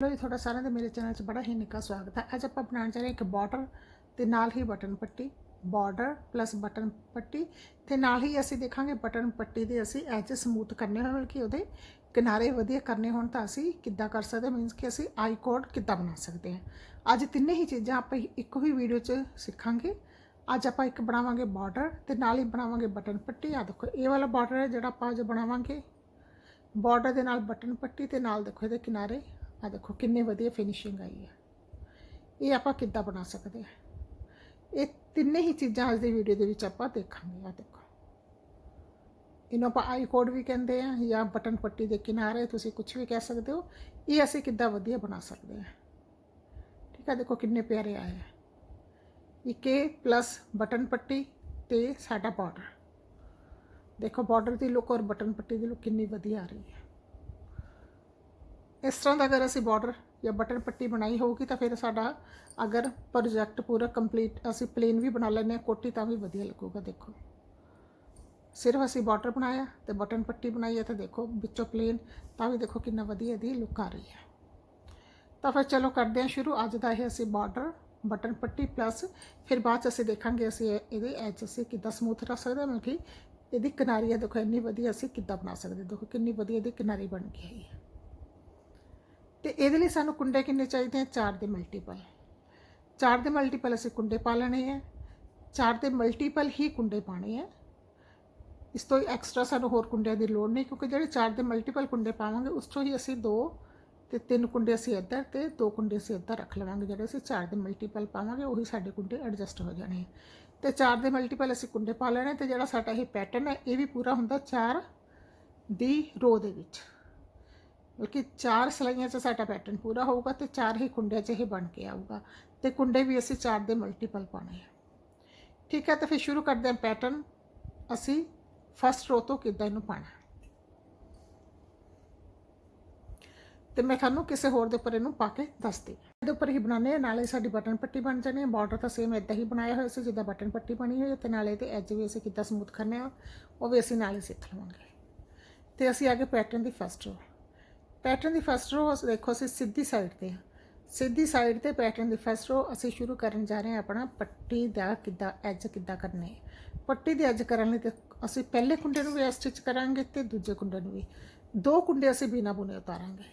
ਲੋ ਜੀ, ਤੁਹਾਡਾ ਸਾਰਿਆਂ ਦਾ ਮੇਰੇ ਚੈਨਲ 'ਚ ਬੜਾ ਹੀ ਨਿੱਘਾ ਸਵਾਗਤ ਹੈ। ਅੱਜ ਆਪਾਂ ਬਣਾਉਣ ਜਾ ਰਹੇ ਹਾਂ ਇੱਕ ਬਾਰਡਰ ਤੇ ਨਾਲ ਹੀ ਬਟਨ ਪੱਟੀ ਬਾਰਡਰ ਪਲੱਸ ਬਟਨ ਪੱਟੀ ਤੇ ਨਾਲ ਹੀ ਅਸੀਂ ਦੇਖਾਂਗੇ ਬਟਨ ਪੱਟੀ ਦੇ ਅਸੀਂ ਐਜ ਸਮੂਥ ਕਰਨੇ ਹੋਣ ਕਿ ਉਹਦੇ ਕਿਨਾਰੇ ਵਧੀਆ ਕਰਨੇ ਹੋਣ ਤਾਂ ਅਸੀਂ ਕਿੱਦਾਂ ਕਰ ਸਕਦੇ ਮੀਨਸ ਕਿ ਅਸੀਂ ਆਈ ਕੋਡ ਕਿੱਦਾਂ ਬਣਾ ਸਕਦੇ ਹਾਂ। ਅੱਜ ਤਿੰਨੇ ਹੀ ਚੀਜ਼ਾਂ ਆਪਾਂ ਇੱਕੋ ਹੀ ਵੀਡੀਓ 'ਚ ਸਿੱਖਾਂਗੇ। ਅੱਜ ਆਪਾਂ ਇੱਕ ਬਣਾਵਾਂਗੇ ਬਾਰਡਰ ਤੇ ਨਾਲ ਹੀ ਬਣਾਵਾਂਗੇ ਬਟਨ ਪੱਟੀ। ਆ ਦੇਖੋ, ਇਹ ਵਾਲਾ ਬਾਰਡਰ ਹੈ ਜਿਹੜਾ ਆਪਾਂ ਅੱਜ ਬਣਾਵਾਂਗੇ। ਬਾਰਡਰ ਦੇ ਨਾਲ ਬਟਨ ਪੱਟੀ ਤੇ ਨਾਲ ਦੇਖੋ ਇਹਦੇ ਕਿਨਾਰੇ। ਆ ਦੇਖੋ ਕਿੰਨੇ ਵਧੀਆ ਫਿਨਿਸ਼ਿੰਗ ਆਈ ਹੈ। ਇਹ ਆਪਾਂ ਕਿੱਦਾਂ ਬਣਾ ਸਕਦੇ ਹਾਂ? ਇਹ ਤਿੰਨੇ ਹੀ ਚੀਜ਼ਾਂ ਅੱਜ ਦੀ ਵੀਡੀਓ ਦੇ ਵਿੱਚ ਆਪਾਂ ਦੇਖਾਂਗੇ ਆ ਦੇਖੋ। ਇਹਨੂੰ ਆਪਾਂ ਆਈ ਕੋਡ ਵੀ ਕਹਿੰਦੇ ਆ ਜਾਂ ਬਟਨ ਪੱਟੀ ਦੇ ਕਿਨਾਰੇ ਤੁਸੀਂ ਕੁਝ ਵੀ ਕਹਿ ਸਕਦੇ ਹੋ, ਇਹ ਅਸੀਂ ਕਿੱਦਾਂ ਵਧੀਆ ਬਣਾ ਸਕਦੇ ਹਾਂ। ਠੀਕ ਆ, ਦੇਖੋ ਕਿੰਨੇ ਪਿਆਰੇ ਆਏ ਆ। ਇੱਕ ਇਹ ਪਲੱਸ ਬਟਨ ਪੱਟੀ ਤੇ ਸਾਡਾ ਬਾਰਡਰ ਦੇਖੋ ਬਾਰਡਰ ਦੀ ਲੁੱਕ ਔਰ ਬਟਨ ਪੱਟੀ ਦੀ ਲੁੱਕ ਕਿੰਨੀ ਵਧੀਆ ਆ ਰਹੀ ਹੈ। ਇਸ ਤਰ੍ਹਾਂ ਦਾ ਅਗਰ ਅਸੀਂ ਬਾਰਡਰ ਜਾਂ ਬਟਨ ਪੱਟੀ ਬਣਾਈ ਹੋਊਗੀ ਤਾਂ ਫਿਰ ਸਾਡਾ ਅਗਰ ਪ੍ਰੋਜੈਕਟ ਪੂਰਾ ਕੰਪਲੀਟ ਅਸੀਂ ਪਲੇਨ ਵੀ ਬਣਾ ਲੈਂਦੇ ਹਾਂ ਕੋਟੀ ਤਾਂ ਵੀ ਵਧੀਆ ਲੱਗੂਗਾ ਦੇਖੋ ਸਿਰਫ ਅਸੀਂ ਬਾਰਡਰ ਬਣਾਇਆ ਤੇ ਬਟਨ ਪੱਟੀ ਬਣਾਈ ਹੈ ਤਾਂ ਦੇਖੋ ਵਿੱਚੋਂ ਪਲੇਨ ਤਾਂ ਵੀ ਦੇਖੋ ਕਿੰਨਾ ਵਧੀਆ ਦੀ ਲੁੱਕ ਆ ਰਹੀ ਹੈ ਤਾਂ ਫਿਰ ਚਲੋ ਕਰਦੇ ਹਾਂ ਸ਼ੁਰੂ ਅੱਜ ਦਾ ਇਹ ਅਸੀਂ ਬਾਰਡਰ ਬਟਨ ਪੱਟੀ ਪਲੱਸ ਫਿਰ ਬਾਅਦ ਚ ਅਸੀਂ ਦੇਖਾਂਗੇ ਅਸੀਂ ਇਹ- ਇਹਦੇ ਐਜ ਅਸੀਂ ਕਿੱਦਾਂ ਸਮੂਥ ਰੱਖ ਸਕਦੇ ਹਾਂ ਕਿ ਇਹਦੀ ਕਿਨਾਰੀਆਂ ਦੇਖੋ ਇੰਨੀ ਵਧੀਆ ਅਸੀਂ ਕਿੱਦਾਂ ਬਣਾ ਸਕਦੇ ਹਾਂ। ਦੇਖੋ ਕਿੰਨੀ ਵਧੀਆ ਇਹਦੀ ਕਿਨਾਰੀ ਬਣ ਕੇ ਆਈ ਹੈ ਤੇ ਇਹਦੇ ਲਈ ਸਾਨੂੰ ਕੁੰਡੇ ਕਿੰਨੇ ਚਾਹੀਦੇ ਆ? ਚਾਰ ਦੇ ਮਲਟੀਪਲ ਚਾਰ ਦੇ ਮਲਟੀਪਲ ਅਸੀਂ ਕੁੰਡੇ ਪਾ ਲੈਣੇ ਆ। ਚਾਰ ਦੇ ਮਲਟੀਪਲ ਹੀ ਕੁੰਡੇ ਪਾਣੇ ਆ। ਇਸ ਤੋਂ ਐਕਸਟਰਾ ਸਾਨੂੰ ਹੋਰ ਕੁੰਡਿਆਂ ਦੀ ਲੋੜ ਨਹੀਂ, ਕਿਉਂਕਿ ਜਿਹੜੇ ਚਾਰ ਦੇ ਮਲਟੀਪਲ ਕੁੰਡੇ ਪਾਵਾਂਗੇ, ਉਸ ਤੋਂ ਹੀ ਅਸੀਂ ਦੋ ਤੇ ਤਿੰਨ ਕੁੰਡੇ ਅਸੀਂ ਇੱਧਰ ਤੇ ਦੋ ਕੁੰਡੇ ਅਸੀਂ ਇੱਧਰ ਰੱਖ ਲਵਾਂਗੇ। ਜਿਹੜੇ ਅਸੀਂ ਚਾਰ ਦੇ ਮਲਟੀਪਲ ਪਾਵਾਂਗੇ, ਉਹੀ ਸਾਡੇ ਕੁੰਡੇ ਐਡਜਸਟ ਹੋ ਜਾਣੇ ਆ। ਤੇ ਚਾਰ ਦੇ ਮਲਟੀਪਲ ਅਸੀਂ ਕੁੰਡੇ ਪਾ ਲੈਣੇ ਤੇ ਜਿਹੜਾ ਸਾਡਾ ਇਹ ਪੈਟਰਨ ਹੈ, ਇਹ ਵੀ ਪੂਰਾ ਹੁੰਦਾ ਚਾਰ ਦੀ ਰੋ ਦੇ ਵਿੱਚ। ਬਲਕਿ ਚਾਰ ਸਲਾਈਆਂ 'ਚ ਸਾਡਾ ਪੈਟਰਨ ਪੂਰਾ ਹੋਊਗਾ ਤੇ ਚਾਰ ਹੀ ਕੁੰਡਿਆਂ 'ਚ ਇਹ ਬਣ ਕੇ ਆਊਗਾ ਤੇ ਕੁੰਡੇ ਵੀ ਅਸੀਂ ਚਾਰ ਦੇ ਮਲਟੀਪਲ ਪਾਣੇ ਆ ਠੀਕ ਹੈ ਤਾਂ ਫਿਰ ਸ਼ੁਰੂ ਕਰਦੇ ਹਾਂ ਪੈਟਰਨ ਅਸੀਂ ਫਸਟ ਰੋ ਤੋਂ ਕਿੱਦਾਂ ਇਹਨੂੰ ਪਾਣਾ ਤੇ ਮੈਂ ਤੁਹਾਨੂੰ ਕਿਸੇ ਹੋਰ ਦੇ ਉੱਪਰ ਇਹਨੂੰ ਪਾ ਕੇ ਦੱਸਦੀ ਹਾਂ ਇਹਦੇ ਉੱਪਰ ਹੀ ਬਣਾਉਂਦੇ ਆ ਨਾਲੇ ਸਾਡੀ ਬਟਨ ਪੱਟੀ ਬਣ ਜਾਣੀ ਹੈ ਬਾਰਡਰ ਤਾਂ ਸੇਮ ਇਦਾਂ ਹੀ ਬਣਾਇਆ ਹੋਇਆ ਸੀ ਜਿੱਦਾਂ ਬਟਨ ਪੱਟੀ ਬਣੀ ਹੋਈ ਹੈ ਤੇ ਨਾਲੇ ਤੇ ਐਜ ਵੀ ਅਸੀਂ ਕਿੱਦਾਂ ਸਮੂਥ ਕਰਨੇ ਆ ਉਹ ਵੀ ਅਸੀਂ ਨਾਲੇ ਸਿੱਖ ਲਵਾਂਗੇ ਤੇ ਅਸੀਂ ਆ ਗਏ ਪੈਟਰਨ ਦੀ ਫਸਟ ਰੋ ਪੈਟਰਨ ਦੀ ਫਸਟ ਰੋ ਦੇਖੋ ਅਸੀਂ ਸਿੱਧੀ ਸਾਈਡ ਤੇ ਹਾਂ। ਸਿੱਧੀ ਸਾਈਡ ਤੇ ਪੈਟਰਨ ਦੀ ਫਸਟ ਰੋ ਅਸੀਂ ਸ਼ੁਰੂ ਕਰਨ ਜਾ ਰਹੇ ਹਾਂ ਆਪਣਾ ਪੱਟੀ ਦਾ ਕਿੱਦਾਂ ਐਜ ਕਿੱਦਾਂ ਕਰਨੇ ਹੈ। ਪੱਟੀ ਦੀ ਐਜ ਕਰਨ ਲਈ ਤੇ ਅਸੀਂ ਪਹਿਲੇ ਕੁੰਡੇ ਨੂੰ ਵੀ ਸਟਿਚ ਕਰਾਂਗੇ ਤੇ ਦੂਜੇ ਕੁੰਡੇ ਨੂੰ ਵੀ। ਦੋ ਕੁੰਡੇ ਅਸੀਂ ਬਿਨਾ ਬੁਨੇ ਉਤਾਰਾਂਗੇ।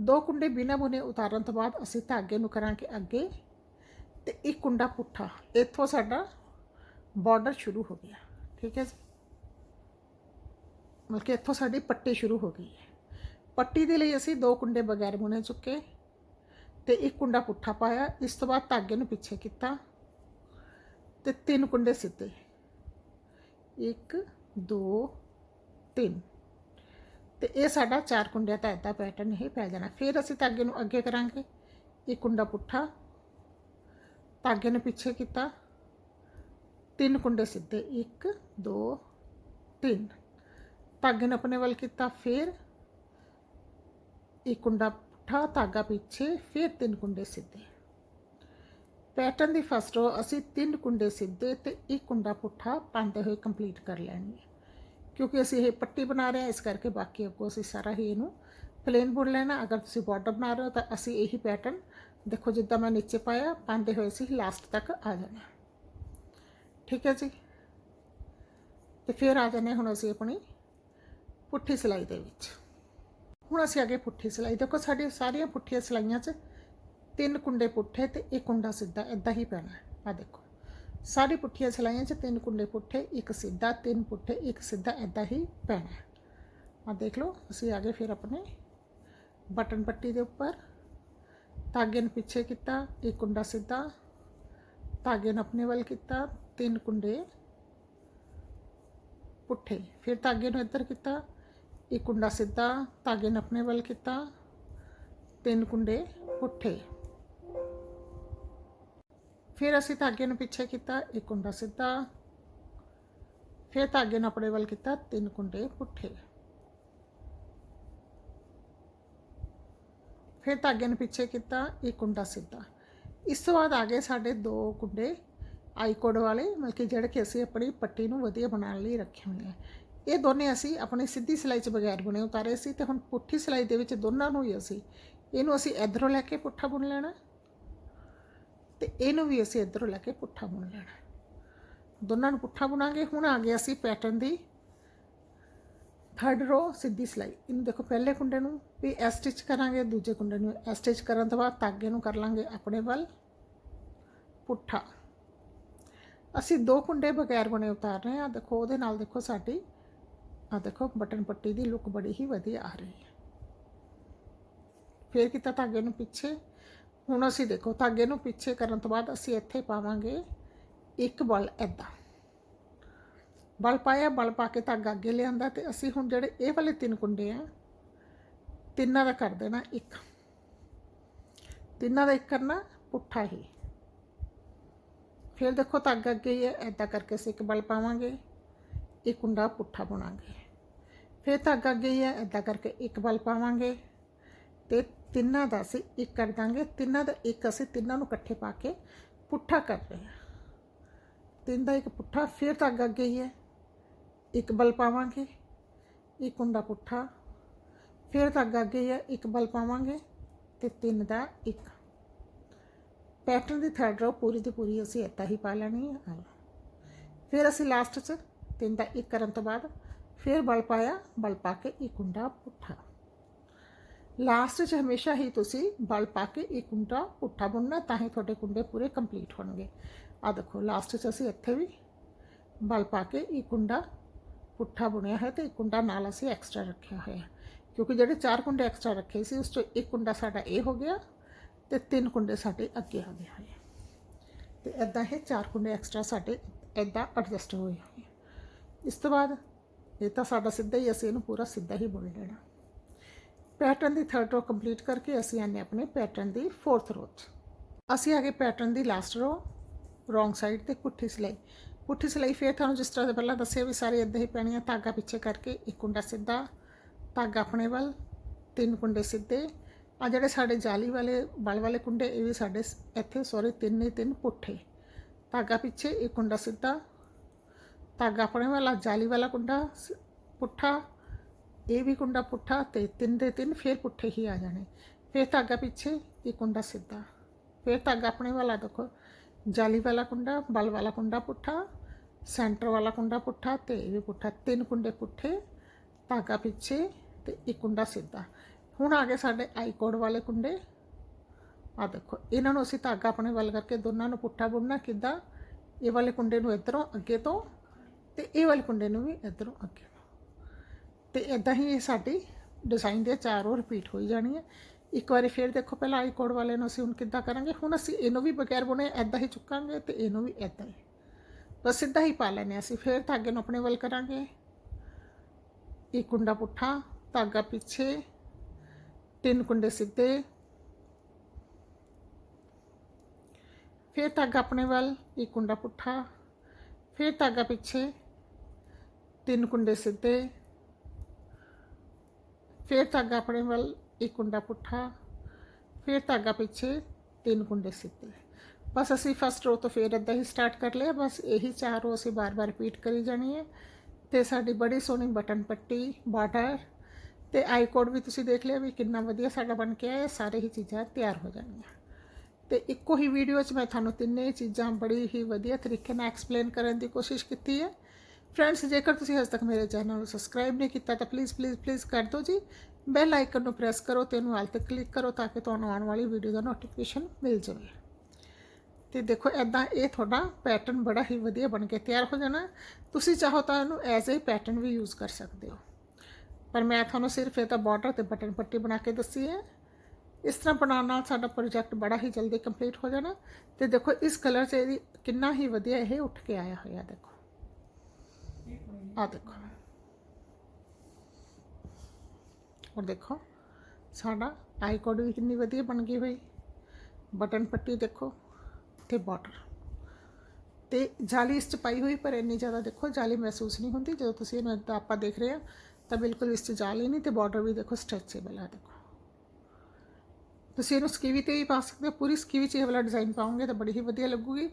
ਦੋ ਕੁੰਡੇ ਬਿਨਾ ਬੁਨੇ ਉਤਾਰਨ ਤੋਂ ਬਾਅਦ ਅਸੀਂ ਧਾਗੇ ਨੂੰ ਕਰਾਂਗੇ ਅੱਗੇ ਤੇ ਇੱਕ ਕੁੰਡਾ ਪੁੱਠਾ। ਇੱਥੋਂ ਸਾਡਾ ਬਾਰਡਰ ਸ਼ੁਰੂ ਹੋ ਗਿਆ। ਠੀਕ ਹੈ ਜੀ? ਮਤਲਬ ਕਿ ਇੱਥੋਂ ਸਾਡੀ ਪੱਟੀ ਸ਼ੁਰੂ ਹੋ ਗਈ ਹੈ। ਪੱਟੀ ਦੇ ਲਈ ਅਸੀਂ ਦੋ ਕੁੰਡੇ ਬਗੈਰ ਬੁਣੇ ਚੁੱਕੇ ਤੇ ਇੱਕ ਕੁੰਡਾ ਪੁੱਠਾ ਪਾਇਆ, ਇਸ ਤੋਂ ਬਾਅਦ ਧਾਗੇ ਨੂੰ ਪਿੱਛੇ ਕੀਤਾ ਤੇ ਤਿੰਨ ਕੁੰਡੇ ਸਿੱਧੇ। 1 2 3 ਤੇ ਇਹ ਸਾਡਾ ਚਾਰ ਕੁੰਡਿਆਂ ਦਾ ਇਦਾਂ ਪੈਟਰਨ ਹੀ ਪੈ ਜਾਣਾ। ਫਿਰ ਅਸੀਂ ਧਾਗੇ ਨੂੰ ਅੱਗੇ ਕਰਾਂਗੇ। ਇੱਕ ਕੁੰਡਾ ਪੁੱਠਾ, ਧਾਗੇ ਨੂੰ ਪਿੱਛੇ ਕੀਤਾ, ਤਿੰਨ ਕੁੰਡੇ ਸਿੱਧੇ। 1 2 3 ਧਾਗੇ ਨੂੰ ਆਪਣੇ ਵੱਲ ਕੀਤਾ, ਫਿਰ ਇੱਕ ਕੁੰਡਾ ਪੁੱਠਾ ਧਾਗਾ ਪਿੱਛੇ, ਫਿਰ ਤਿੰਨ ਕੁੰਡੇ ਸਿੱਧੇ। ਪੈਟਰਨ ਦੀ ਫਸਟ ਰੋ, ਅਸੀਂ ਤਿੰਨ ਕੁੰਡੇ ਸਿੱਧੇ ਤੇ ਇੱਕ ਕੁੰਡਾ ਪੁੱਠਾ ਪਾਉਂਦੇ ਹੋਏ ਕੰਪਲੀਟ ਕਰ ਲੈਣੀ ਹੈ। ਕਿਉਂਕਿ ਅਸੀਂ ਇਹ ਪੱਟੀ ਬਣਾ ਰਹੇ ਹਾਂ, ਇਸ ਕਰਕੇ ਬਾਕੀ ਅੱਗੋਂ ਅਸੀਂ ਸਾਰਾ ਹੀ ਇਹਨੂੰ ਪਲੇਨ ਬੁਣ ਲੈਣਾ। ਅਗਰ ਤੁਸੀਂ ਬਾਰਡਰ ਬਣਾ ਰਹੇ ਹੋ ਤਾਂ ਅਸੀਂ ਇਹੀ ਪੈਟਰਨ, ਦੇਖੋ ਜਿੱਦਾਂ ਮੈਂ ਨੀਚੇ ਪਾਇਆ ਪਾਉਂਦੇ ਹੋਏ ਸੀ ਲਾਸਟ ਤੱਕ ਆ ਜਾਣਾ। ਠੀਕ ਹੈ ਜੀ? ਤੇ ਫਿਰ ਆ ਜਾਣੇ ਹੁਣ ਅਸੀਂ ਆਪਣੀ ਪੁੱਠੀ ਸਿਲਾਈ ਦੇ ਵਿੱਚ। ਹੁਣ ਅਸੀਂ ਅੱਗੇ ਪੁੱਠੀ ਸਿਲਾਈ, ਦੇਖੋ ਸਾਡੀ ਸਾਰੀਆਂ ਪੁੱਠੀਆਂ ਸਿਲਾਈਆਂ 'ਚ ਤਿੰਨ ਕੁੰਡੇ ਪੁੱਠੇ ਤੇ ਇੱਕ ਕੁੰਡਾ ਸਿੱਧਾ ਇਦਾਂ ਹੀ ਪੈਣਾ ਆ ਦੇਖੋ, ਸਾਰੀ ਪੁੱਠੀਆਂ ਸਿਲਾਈਆਂ 'ਚ ਤਿੰਨ ਕੁੰਡੇ ਪੁੱਠੇ, ਇੱਕ ਸਿੱਧਾ, ਤਿੰਨ ਪੁੱਠੇ, ਇੱਕ ਸਿੱਧਾ ਇਦਾਂ ਹੀ ਪੈਣਾ ਆ ਦੇਖ ਲਓ, ਅਸੀਂ ਅੱਗੇ ਫਿਰ ਆਪਣੇ ਬਟਨ ਪੱਟੀ ਦੇ ਉੱਪਰ ਧਾਗੇ ਨੂੰ ਪਿੱਛੇ ਕੀਤਾ, ਇੱਕ ਕੁੰਡਾ ਸਿੱਧਾ, ਧਾਗੇ ਨੂੰ ਆਪਣੇ ਵੱਲ ਕੀਤਾ, ਤਿੰਨ ਕੁੰਡੇ ਪੁੱਠੇ, ਫਿਰ ਧਾਗੇ ਨੂੰ ਇੱਧਰ ਕੀਤਾ ਇੱਕ ਕੁੰਡਾ ਸਿੱਧਾ ਧਾਗੇ ਨੂੰ ਆਪਣੇ ਵੱਲ ਕੀਤਾ। ਤਿੰਨ ਕੁੰਡੇ ਪੁੱਠੇ। ਫਿਰ ਅਸੀਂ ਧਾਗੇ ਨੂੰ ਪਿੱਛੇ ਕੀਤਾ ਇੱਕ ਕੁੰਡਾ ਸਿੱਧਾ। ਫਿਰ ਧਾਗੇ ਨੂੰ ਆਪਣੇ ਵੱਲ ਕੀਤਾ, ਤਿੰਨ ਕੁੰਡੇ ਪੁੱਠੇ। ਫਿਰ ਧਾਗੇ ਨੂੰ ਪਿੱਛੇ ਕੀਤਾ ਇੱਕ ਕੁੰਡਾ ਸਿੱਧਾ। ਇਸ ਤੋਂ ਬਾਅਦ ਆ ਗਏ ਸਾਡੇ ਦੋ ਕੁੰਡੇ ਆਈਕੋਡ ਵਾਲੇ, ਮਤਲਬ ਕਿ ਜਿਹੜੇ ਕਿ ਅਸੀਂ ਆਪਣੀ ਪੱਟੀ ਨੂੰ ਵਧੀਆ ਬਣਾਉਣ ਲਈ ਰੱਖੇ ਹੋਏ ਆ। ਇਹ ਦੋਨੇ ਅਸੀਂ ਆਪਣੀ ਸਿੱਧੀ ਸਿਲਾਈ 'ਚ ਬਗੈਰ ਬੁਣੇ ਉਤਾਰੇ ਸੀ ਤੇ ਹੁਣ ਪੁੱਠੀ ਸਿਲਾਈ ਦੇ ਵਿੱਚ ਦੋਨਾਂ ਨੂੰ ਹੀ ਅਸੀਂ, ਇਹਨੂੰ ਅਸੀਂ ਇਧਰੋਂ ਲੈ ਕੇ ਪੁੱਠਾ ਬੁਣ ਲੈਣਾ ਤੇ ਇਹਨੂੰ ਵੀ ਅਸੀਂ ਇਧਰੋਂ ਲੈ ਕੇ ਪੁੱਠਾ ਬੁਣ ਲੈਣਾ। ਦੋਨਾਂ ਨੂੰ ਪੁੱਠਾ ਬੁਣਾਂਗੇ, ਹੁਣ ਆ ਗਿਆ ਅਸੀਂ ਪੈਟਰਨ ਦੀ ਥਰਡ ਰੋ ਸਿੱਧੀ ਸਿਲਾਈ। ਇਹਨੂੰ ਦੇਖੋ ਪਹਿਲੇ ਕੁੰਡੇ ਨੂੰ ਵੀ ਐ ਸਟਿਚ ਕਰਾਂਗੇ, ਦੂਜੇ ਕੁੰਡੇ ਨੂੰ ਐ ਸਟਿਚ ਕਰਨ ਤੋਂ ਬਾਅਦ ਧਾਗੇ ਨੂੰ ਕਰ ਲਾਂਗੇ ਆਪਣੇ ਵੱਲ ਪੁੱਠਾ। ਅਸੀਂ ਦੋ ਕੁੰਡੇ ਬਗੈਰ ਬਣੇ ਉਤਾਰ ਰਹੇ ਹਾਂ। ਦੇਖੋ ਉਹਦੇ ਨਾਲ ਦੇਖੋ ਸਾਡੀ ਆ ਦੇਖੋ, ਬਟਨ ਪੱਟੀ ਦੀ ਲੁੱਕ ਬੜੀ ਹੀ ਵਧੀਆ ਆ ਰਹੀ ਹੈ। ਫਿਰ ਕੀਤਾ ਧਾਗੇ ਨੂੰ ਪਿੱਛੇ। ਹੁਣ ਅਸੀਂ ਦੇਖੋ, ਧਾਗੇ ਨੂੰ ਪਿੱਛੇ ਕਰਨ ਤੋਂ ਬਾਅਦ ਅਸੀਂ ਇੱਥੇ ਪਾਵਾਂਗੇ ਇੱਕ ਬਲ ਐਦਾਂ ਬਲ ਪਾਇਆ, ਬਲ ਪਾ ਕੇ ਧਾਗਾ ਅੱਗੇ ਲਿਆਂਦਾ ਤੇ ਅਸੀਂ ਹੁਣ ਜਿਹੜੇ ਇਹ ਵਾਲੇ ਤਿੰਨ ਕੁੰਡੇ ਆ, ਤਿੰਨਾਂ ਦਾ ਕਰ ਦੇਣਾ ਇੱਕ। ਤਿੰਨਾਂ ਦਾ ਇੱਕ ਕਰਨਾ ਪੁੱਠਾ ਹੀ। ਫਿਰ ਦੇਖੋ, ਧਾਗਾ ਅੱਗੇ ਹੀ ਹੈ ਐਦਾਂ ਕਰਕੇ ਅਸੀਂ ਇੱਕ ਬਲ ਪਾਵਾਂਗੇ ਇੱਕ ਕੁੰਡਾ ਪੁੱਠਾ ਬੁਣਾਂਗੇ। ਫਿਰ ਧਾਗਾ ਅੱਗੇ ਹੀ ਹੈ ਐਦਾਂ ਕਰਕੇ ਇੱਕ ਬਲ ਪਾਵਾਂਗੇ ਤੇ ਤਿੰਨਾਂ ਦਾ ਅਸੀਂ ਇੱਕ ਕਰ ਦਾਂਗੇ। ਤਿੰਨਾਂ ਦਾ ਇੱਕ ਅਸੀਂ ਤਿੰਨਾਂ ਨੂੰ ਇਕੱਠੇ ਪਾ ਕੇ ਪੁੱਠਾ ਕਰ ਰਹੇ ਹਾਂ। ਤਿੰਨ ਦਾ ਇੱਕ ਪੁੱਠਾ, ਫਿਰ ਧਾਗਾ ਅੱਗੇ ਹੀ ਹੈ। ਇੱਕ ਬਲ ਪਾਵਾਂਗੇ, ਇੱਕ ਹੁੰਦਾ ਪੁੱਠਾ, ਫਿਰ ਧਾਗਾ ਅੱਗੇ ਹੈ ਇੱਕ ਬਲ ਪਾਵਾਂਗੇ ਤੇ ਤਿੰਨ ਦਾ ਇੱਕ। ਪੈਟਰਨ ਦੀ ਥਰਡ ਰੋ ਪੂਰੀ ਦੀ ਪੂਰੀ ਅਸੀਂ ਇੱਦਾਂ ਹੀ ਪਾ ਲੈਣੀ ਹੈ। ਫਿਰ ਅਸੀਂ ਲਾਸਟ 'ਚ ਤਿੰਨ ਦਾ ਇੱਕ ਕਰਨ ਤੋਂ ਬਾਅਦ ਫਿਰ ਬਲ ਪਾਇਆ ਬਲ ਪਾ ਕੇ ਇੱਕ ਕੁੰਡਾ ਪੁੱਠਾ ਲਾਸਟ 'ਚ ਹਮੇਸ਼ਾ ਹੀ ਤੁਸੀਂ ਬਲ ਪਾ ਕੇ ਇੱਕ ਕੁੰਡਾ ਪੁੱਠਾ ਬੁਣਨਾ ਤਾਂ ਹੀ ਤੁਹਾਡੇ ਕੁੰਡੇ ਪੂਰੇ ਕੰਪਲੀਟ ਹੋਣਗੇ ਆ ਦੇਖੋ ਲਾਸਟ 'ਚ ਅਸੀਂ ਇੱਥੇ ਵੀ ਬਲ ਪਾ ਕੇ ਇੱਕ ਕੁੰਡਾ ਪੁੱਠਾ ਬੁਣਿਆ ਹੈ ਤੇ ਇੱਕ ਕੁੰਡਾ ਨਾਲ ਅਸੀਂ ਐਕਸਟਰਾ ਰੱਖਿਆ ਹੋਇਆ ਕਿਉਂਕਿ ਜਿਹੜੇ ਚਾਰ ਕੁੰਡੇ ਐਕਸਟਰਾ ਰੱਖੇ ਸੀ ਉਸ 'ਚੋਂ ਇੱਕ ਕੁੰਡਾ ਸਾਡਾ ਇਹ ਹੋ ਗਿਆ ਤੇ ਤਿੰਨ ਕੁੰਡੇ ਸਾਡੇ ਅੱਗੇ ਆ ਗਏ ਹੋਏ ਆ। ਤੇ ਐਦਾਂ ਇਹ ਚਾਰ ਕੁੰਡੇ ਐਕਸਟਰਾ ਸਾਡੇ ਐਦਾਂ ਐਡਜਸਟ ਹੋਏ ਹੋਏ ਆ। ਇਸ ਤੋਂ ਬਾਅਦ ਇਹ ਤਾਂ ਸਾਡਾ ਸਿੱਧਾ ਹੀ, ਅਸੀਂ ਇਹਨੂੰ ਪੂਰਾ ਸਿੱਧਾ ਹੀ ਬੁਣ ਲੈਣਾ। ਪੈਟਰਨ ਦੀ ਥਰਡ ਰੋ ਕੰਪਲੀਟ ਕਰਕੇ ਅਸੀਂ ਆਨੇ ਆਪਣੇ ਪੈਟਰਨ ਦੀ ਫੋਰਥ ਰੋ 'ਚ। ਅਸੀਂ ਆ ਗਏ ਪੈਟਰਨ ਦੀ ਲਾਸਟ ਰੋ ਰੋਂਗ ਸਾਈਡ ਤੇ ਪੁੱਠੀ ਸਿਲਾਈ। ਪੁੱਠੀ ਸਿਲਾਈ ਫੇਰ ਤੁਹਾਨੂੰ ਜਿਸ ਤਰ੍ਹਾਂ ਦੇ ਪਹਿਲਾਂ ਦੱਸਿਆ ਵੀ ਸਾਰੇ ਇਦਾਂ ਹੀ ਪੈਣੀਆਂ, ਧਾਗਾ ਪਿੱਛੇ ਕਰਕੇ ਇੱਕ ਕੁੰਡਾ ਸਿੱਧਾ, ਧਾਗਾ ਆਪਣੇ ਵੱਲ, ਤਿੰਨ ਕੁੰਡੇ ਸਿੱਧੇ। ਆ ਜਿਹੜੇ ਸਾਡੇ ਜਾਲੀ ਵਾਲੇ, ਬਲ ਵਾਲੇ ਕੁੰਡੇ, ਇਹ ਵੀ ਸਾਡੇ ਇੱਥੇ ਸੌਰੀ ਤਿੰਨ ਹੀ ਤਿੰਨ ਪੁੱਠੇ। ਧਾਗਾ ਪਿੱਛੇ ਇੱਕ ਕੁੰਡਾ ਸਿੱਧਾ ਧਾਗਾ ਆਪਣੇ ਵਾਲਾ ਜਾਲੀ ਵਾਲਾ ਕੁੰਡਾ ਸ- ਪੁੱਠਾ ਇਹ ਵੀ ਕੁੰਡਾ ਪੁੱਠਾ ਤੇ ਤਿੰਨ ਦੇ ਤਿੰਨ ਫਿਰ ਪੁੱਠੇ ਹੀ ਆ ਜਾਣੇ ਫਿਰ ਧਾਗਾ ਪਿੱਛੇ ਇੱਕ ਕੁੰਡਾ ਸਿੱਧਾ ਫਿਰ ਧਾਗਾ ਆਪਣੇ ਵਾਲਾ ਦੇਖੋ ਜਾਲੀ ਵਾਲਾ ਕੁੰਡਾ ਬਲ ਵਾਲਾ ਕੁੰਡਾ ਪੁੱਠਾ ਸੈਂਟਰ ਵਾਲਾ ਕੁੰਡਾ ਪੁੱਠਾ ਤੇ ਇਹ ਵੀ ਪੁੱਠਾ ਤਿੰਨ ਕੁੰਡੇ ਪੁੱਠੇ ਧਾਗਾ ਪਿੱਛੇ ਤੇ ਇੱਕ ਕੁੰਡਾ ਸਿੱਧਾ ਹੁਣ ਆ ਗਏ ਸਾਡੇ ਆਈ ਕੋਡ ਵਾਲੇ ਕੁੰਡੇ ਆ ਦੇਖੋ ਇਹਨਾਂ ਨੂੰ ਅਸੀਂ ਧਾਗਾ ਆਪਣੇ ਵੱਲ ਕਰਕੇ ਦੋਨਾਂ ਨੂੰ ਪੁੱਠਾ ਬੁਣਨਾ ਕਿੱਦਾਂ ਇਹ ਵਾਲੇ ਕੁੰਡੇ ਨੂੰ ਇਧਰੋਂ ਅੱਗੇ ਤੋਂ ਤੇ ਇਹ ਵਾਲੇ ਕੁੰਡੇ ਨੂੰ ਵੀ ਇਧਰੋਂ ਅੱਗੇ ਤੋਂ ਤੇ ਇਦਾਂ ਹੀ ਇਹ ਸਾਡੀ ਡਿਜ਼ਾਈਨ ਦੇ ਚਾਰੋਂ ਰਿਪੀਟ ਹੋਈ ਜਾਣੀ ਹੈ। ਇੱਕ ਵਾਰੀ ਫਿਰ ਦੇਖੋ, ਪਹਿਲਾਂ ਆਈ ਕੋਡ ਵਾਲੇ ਨੂੰ ਅਸੀਂ ਹੁਣ ਕਿੱਦਾਂ ਕਰਾਂਗੇ? ਹੁਣ ਅਸੀਂ ਇਹਨੂੰ ਵੀ ਬਗੈਰ ਬੁਣੇ ਇਦਾਂ ਹੀ ਚੁੱਕਾਂਗੇ ਤੇ ਇਹਨੂੰ ਵੀ ਇਦਾਂ ਹੀ। ਬਸ ਸਿੱਧਾ ਹੀ ਪਾ ਲੈਣੇ ਅਸੀਂ। ਫਿਰ ਧਾਗੇ ਨੂੰ ਆਪਣੇ ਵੱਲ ਕਰਾਂਗੇ। ਇੱਕ ਕੁੰਡਾ ਪੁੱਠਾ, ਧਾਗਾ ਪਿੱਛੇ, ਤਿੰਨ ਕੁੰਡੇ ਸਿੱਧੇ। ਫਿਰ ਧਾਗਾ ਆਪਣੇ ਵੱਲ ਇੱਕ ਕੁੰਡਾ ਪੁੱਠਾ। ਫਿਰ ਧਾਗਾ ਪਿੱਛੇ ਤਿੰਨ ਕੁੰਡੇ ਸਿੱਧੇ ਫਿਰ ਧਾਗਾ ਆਪਣੇ ਵੱਲ ਇੱਕ ਕੁੰਡਾ ਪੁੱਠਾ ਫਿਰ ਧਾਗਾ ਪਿੱਛੇ ਤਿੰਨ ਕੁੰਡੇ ਸਿੱਧੇ ਬਸ ਅਸੀਂ ਫਸਟ ਰੋ ਤੋਂ ਫਿਰ ਇੱਦਾਂ ਹੀ ਸਟਾਰਟ ਕਰ ਲਿਆ ਬਸ ਇਹੀ ਚਾਰ ਰੋ ਅਸੀਂ ਬਾਰ-ਬਾਰ ਰਿਪੀਟ ਕਰੀ ਜਾਣੀ ਹੈ ਤੇ ਸਾਡੀ ਬੜੀ ਸੋਹਣੀ ਬਟਨ ਪੱਟੀ ਬਾਰਡਰ ਤੇ ਆਈ ਕੋਡ ਵੀ ਤੁਸੀਂ ਦੇਖ ਲਿਆ ਵੀ ਕਿੰਨਾ ਵਧੀਆ ਸਾਡਾ ਬਣ ਕੇ ਆਇਆ ਸਾਰੇ ਹੀ ਚੀਜ਼ਾਂ ਤਿਆਰ ਹੋ ਜਾਣਗੀਆਂ ਤੇ ਇੱਕੋ ਹੀ ਵੀਡੀਓ 'ਚ ਮੈਂ ਤੁਹਾਨੂੰ ਤਿੰਨੇ ਚੀਜ਼ਾਂ ਬੜੀ ਹੀ ਵਧੀਆ ਤਰੀਕੇ ਨਾਲ ਐਕਸਪਲੇਨ ਕਰਨ ਦੀ ਕੋਸ਼ਿਸ਼ ਕੀਤੀ ਹੈ ਫਰੈਂਡਸ ਜੇਕਰ ਤੁਸੀਂ ਹਜੇ ਤੱਕ ਮੇਰੇ ਚੈਨਲ ਨੂੰ ਸਬਸਕ੍ਰਾਈਬ ਨਹੀਂ ਕੀਤਾ ਤਾਂ ਪਲੀਜ਼ ਪਲੀਜ਼ ਪਲੀਜ਼ ਕਰ ਦਿਓ ਜੀ। ਬੈਲ ਆਈਕਨ ਨੂੰ ਪ੍ਰੈਸ ਕਰੋ ਤੇ ਇਹਨੂੰ ਆਲ ਤੇ ਕਲਿੱਕ ਕਰੋ ਤਾਂ ਕਿ ਤੁਹਾਨੂੰ ਆਉਣ ਵਾਲੀ ਵੀਡੀਓ ਦਾ ਨੋਟੀਫਿਕੇਸ਼ਨ ਮਿਲ ਜਾਵੇ। ਤੇ ਦੇਖੋ ਐਦਾਂ ਇਹ ਤੁਹਾਡਾ ਪੈਟਰਨ ਬੜਾ ਹੀ ਵਧੀਆ ਬਣ ਕੇ ਤਿਆਰ ਹੋ ਜਾਣਾ। ਤੁਸੀਂ ਚਾਹੋ ਤਾਂ ਇਹਨੂੰ ਐਜ਼ ਅ ਪੈਟਰਨ ਵੀ ਯੂਜ਼ ਕਰ ਸਕਦੇ ਹੋ। ਪਰ ਮੈਂ ਤੁਹਾਨੂੰ ਸਿਰਫ ਇਹ ਤਾਂ ਬਾਰਡਰ ਤੇ ਬਟਨ ਪੱਟੀ ਬਣਾ ਕੇ ਦੱਸੀ ਹੈ। ਇਸ ਤਰ੍ਹਾਂ ਬਣਾਉਣ ਨਾਲ ਸਾਡਾ ਪ੍ਰੋਜੈਕਟ ਬੜਾ ਹੀ ਜਲਦੀ ਕੰਪਲੀਟ ਹੋ ਜਾਣਾ। ਤੇ ਦੇਖੋ, ਇਸ ਕਲਰ 'ਚ ਇਹਦੀ ਕਿੰਨਾ ਹੀ ਵਧੀਆ ਇਹ ਉੱਠ ਕੇ ਆਇਆ ਹੋਇਆ, ਦੇਖੋ। ਆ ਦੇਖੋ। ਔਰ ਦੇਖੋ, ਸਾਡਾ ਆਈ ਕੋਡ ਵੀ ਕਿੰਨੀ ਵਧੀਆ ਬਣ ਗਈ ਹੋਈ। ਬਟਨ ਪੱਟੀ ਦੇਖੋ ਤੇ ਬਾਰਡਰ ਤੇ ਜਾਲੀ ਇਸ ਚ ਪਾਈ ਹੋਈ, ਪਰ ਇੰਨੀ ਜ਼ਿਆਦਾ ਦੇਖੋ ਜਾਲੀ ਮਹਿਸੂਸ ਨਹੀਂ ਹੁੰਦੀ। ਜਦੋਂ ਤੁਸੀਂ ਇਹਨੂੰ ਏਦਾਂ ਆਪਾਂ ਦੇਖ ਰਹੇ ਹਾਂ, ਤਾਂ ਬਿਲਕੁਲ ਇਸ ਚ ਜਾਲੀ ਨਹੀਂ ਤੇ ਬਾਰਡਰ ਵੀ ਦੇਖੋ ਸਟ੍ਰੈਚੇਬਲ ਆ ਦੇਖੋ। ਤੁਸੀਂ ਇਹਨੂੰ ਸਕੀਵੀ ਤੇ ਵੀ ਪਾ ਸਕਦੇ ਹੋ। ਪੂਰੀ ਸਕੀਵੀ 'ਚ ਇਹ ਵਾਲਾ ਡਿਜ਼ਾਈਨ ਪਾਉਂਗੇ ਤਾਂ ਬੜੀ ਹੀ ਵਧੀਆ ਲੱਗੂਗੀ,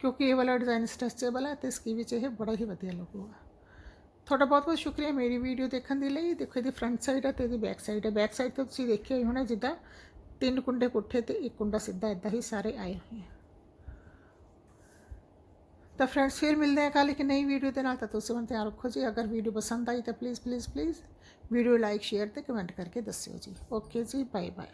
ਕਿਉਂਕਿ ਇਹ ਵਾਲਾ ਡਿਜ਼ਾਈਨ ਸਟ੍ਰੈਚੇਬਲ ਹੈ ਤੇ ਸਕੀਵੀ 'ਚ ਇਹ ਬੜਾ ਹੀ ਵਧੀਆ ਲੱਗੂਗਾ। ਤੁਹਾਡਾ ਬਹੁਤ ਬਹੁਤ ਸ਼ੁਕਰੀਆ ਮੇਰੀ ਵੀਡੀਓ ਦੇਖਣ ਦੇ ਲਈ। ਦੇਖੋ, ਇਹਦੀ ਫਰੰਟ ਸਾਈਡ ਹੈ ਤੇ ਇਹਦੀ ਬੈਕ ਸਾਈਡ ਹੈ ਬੈਕ ਸਾਈਡ ਤੋਂ ਤੁਸੀਂ ਦੇਖਿਆ ਹੀ ਹੋਣਾ ਜਿੱਦਾਂ ਤਿੰਨ ਕੁੰਡੇ ਪੁੱਠੇ ਤੇ ਇੱਕ ਕੁੰਡਾ ਸਿੱਧਾ ਇਦਾਂ ਹੀ ਸਾਰੇ ਆਏ ਹੋਏ ਆ। ਤਾਂ ਫਰੈਂਡਸ ਫਿਰ ਮਿਲਦੇ ਆ ਕੱਲ੍ਹ ਇੱਕ ਨਈ ਵੀਡੀਓ ਦੇ ਨਾਲ। ਤਾਂ ਤੁਸੀਂ ਮਨ ਧਿਆਨ ਰੱਖੋ ਜੀ, ਅਗਰ ਵੀਡੀਓ ਪਸੰਦ ਆਈ ਤਾਂ please please please video like share ਤੇ ਕਮੈਂਟ ਕਰਕੇ ਦੱਸਿਓ ਜੀ। ਓਕੇ ਜੀ ਬਾਏ ਬਾਏ